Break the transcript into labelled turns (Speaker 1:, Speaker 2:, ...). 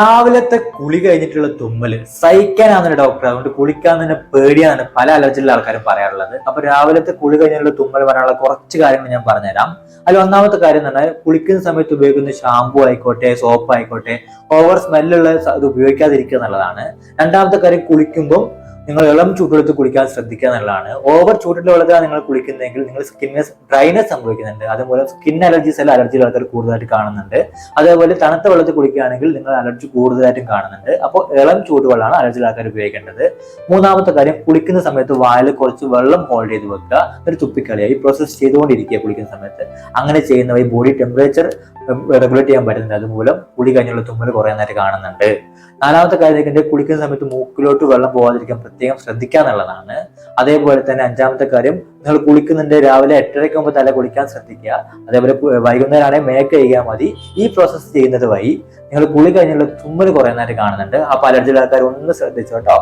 Speaker 1: രാവിലത്തെ കുളി കഴിഞ്ഞിട്ടുള്ള തുമ്മൽ സഹിക്കാനാണ് ഡോക്ടർ അതുകൊണ്ട് കുളിക്കാൻ തന്നെ പേടിയാണ് പല അലർജിയിലുള്ള ആൾക്കാരും പറയാറുള്ളത്. അപ്പൊ രാവിലത്തെ കുളി കഴിഞ്ഞിട്ടുള്ള തുമ്മൽ വരാനുള്ള കുറച്ച് കാര്യങ്ങൾ ഞാൻ പറഞ്ഞുതരാം. അതിൽ ഒന്നാമത്തെ കാര്യം പറഞ്ഞാൽ കുളിക്കുന്ന സമയത്ത് ഉപയോഗിക്കുന്ന ഷാമ്പു ആയിക്കോട്ടെ സോപ്പ് ആയിക്കോട്ടെ ഓവർ സ്മെല്ലുള്ള ഇത് ഉപയോഗിക്കാതിരിക്കുക എന്നുള്ളതാണ്. രണ്ടാമത്തെ കാര്യം കുളിക്കുമ്പോൾ നിങ്ങൾ ഇളം ചൂടെടുത്ത് കുടിക്കാൻ ശ്രദ്ധിക്കുക എന്നുള്ളതാണ്. ഓവർ ചൂടുള്ള വെള്ളത്തിലാണ് നിങ്ങൾ കുളിക്കുന്നതെങ്കിൽ നിങ്ങൾ സ്കിന്നിന് ഡ്രൈനസ് സംഭവിക്കുന്നുണ്ട്. അതുപോലെ സ്കിൻ അലർജീസ് അല്ല അലർജിയുള്ള ആൾക്കാർ കൂടുതലായിട്ട് കാണുന്നുണ്ട്. അതേപോലെ തണുത്ത വെള്ളത്തിൽ കുടിക്കുകയാണെങ്കിൽ നിങ്ങൾ അലർജി കൂടുതലായിട്ടും കാണുന്നുണ്ട്. അപ്പോൾ ഇളം ചൂടുവെള്ളമാണ് അലർജി ആൾക്കാർ ഉപയോഗിക്കേണ്ടത്. മൂന്നാമത്തെ കാര്യം കുളിക്കുന്ന സമയത്ത് വായിൽ കുറച്ച് വെള്ളം ഹോൾഡ് ചെയ്ത് വെക്കുക. ഒരു തുപ്പിക്കളിയായി പ്രോസസ്സ് ചെയ്തുകൊണ്ടിരിക്കുക കുളിക്കുന്ന സമയത്ത്. അങ്ങനെ ചെയ്യുന്ന വഴി ബോഡി ടെമ്പറേച്ചർ റെഗുലേറ്റ് ചെയ്യാൻ പറ്റുന്നില്ല. അതുമൂലം കുളി കഴിഞ്ഞുള്ള തുമ്മൽ കുറയുന്നതായിട്ട് കാണുന്നുണ്ട്. നാലാമത്തെ കാര്യം കുളിക്കുന്ന സമയത്ത് മൂക്കിലോട്ട് വെള്ളം പോകാതിരിക്കാൻ പ്രത്യേകം ശ്രദ്ധിക്കുക എന്നുള്ളതാണ്. അതേപോലെ തന്നെ അഞ്ചാമത്തെ കാര്യം നിങ്ങൾ കുളിക്കുന്നുണ്ട് രാവിലെ എട്ടരയ്ക്ക് മുമ്പ് തല കുളിക്കാൻ ശ്രദ്ധിക്കുക. അതേപോലെ വൈകുന്നേരം ആണെങ്കിൽ മേക്ക് ചെയ്യാൻ മതി. ഈ പ്രോസസ്സ് ചെയ്യുന്നത് വഴി നിങ്ങൾ കുളി കഴിഞ്ഞുള്ള തുമ്മൽ കുറയുന്നതായിട്ട് കാണുന്നുണ്ട്. അപ്പൊ അലർജിയുള്ള ആൾക്കാർ ഒന്ന് ശ്രദ്ധിച്ചു കേട്ടോ